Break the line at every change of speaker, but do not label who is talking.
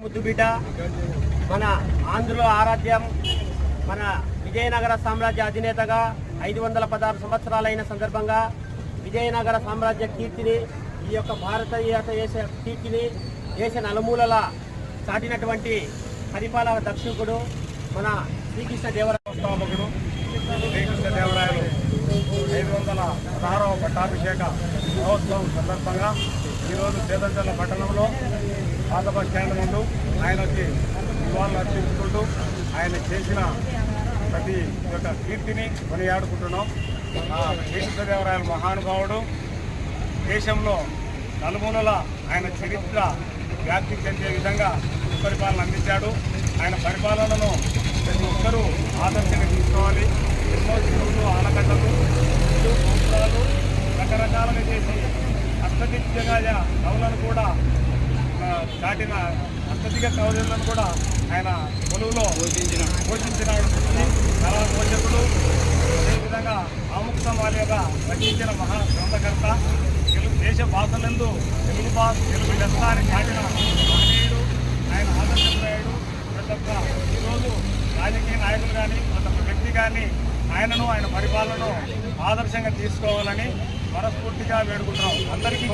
ముద్దుబిడ్డ మన ఆంధ్రుల ఆరాధ్యం మన విజయనగర సామ్రాజ్య అధినేతగా ఐదు వందల పదహారు సంవత్సరాలైన సందర్భంగా విజయనగర సామ్రాజ్య కీర్తిని ఈ యొక్క భారతీయ దేశ కీర్తిని దేశ నలుమూలల చాటినటువంటి పరిపాలన దర్శకుడు మన శ్రీకృష్ణ దేవరాయస్థాపకుడు
శ్రీకృష్ణ దేవరాయలు ఐదు వందల పదహారవ పట్టాభిషేక మహోత్సవం సందర్భంగా ఈరోజు చేదంచర్ల పట్టణంలో పాత బస్ స్టాండ్ ముందు ఆయనకి నివాళులు అర్పించుకుంటూ ఆయన చేసిన ప్రతి యొక్క కీర్తిని కొనియాడుకుంటున్నాం. ఆ మహానుభావుడు దేశంలో నలుమూలల ఆయన చరిత్ర వ్యాప్తి చెందే విధంగా సుపరిపాలన అందించాడు. ఆయన పరిపాలనను ప్రతి ఒక్కరూ ఆదర్శంగా తీసుకోవాలి. ఎన్నో చెరువులు ఆనకట్టలు అష్టదిగ్గజ కవులను కూడా దాటిన చాటిన కవులను కూడా ఆయన కొలువులో పోషించిన పోషించినాడు కళా పోషకుడు అదేవిధంగా ఆముక్త మాల్యగా రచించిన మహా గ్రంథకర్త తెలుగు దేశ భాషలందు తెలుగు భాష తెలుగు లెస్స దాటిన మహనీయుడు ఆయన ఆదర్శప్రాయుడు ప్రతి ఒక్క ఈరోజు రాజకీయ నాయకులు కానీ ప్రతి ఒక్క వ్యక్తి కానీ ఆయనను ఆయన పరిపాలనను ఆదర్శంగా తీసుకోవాలని మనస్ఫూర్తిగా వేడుకుంటున్నాం. అందరికీ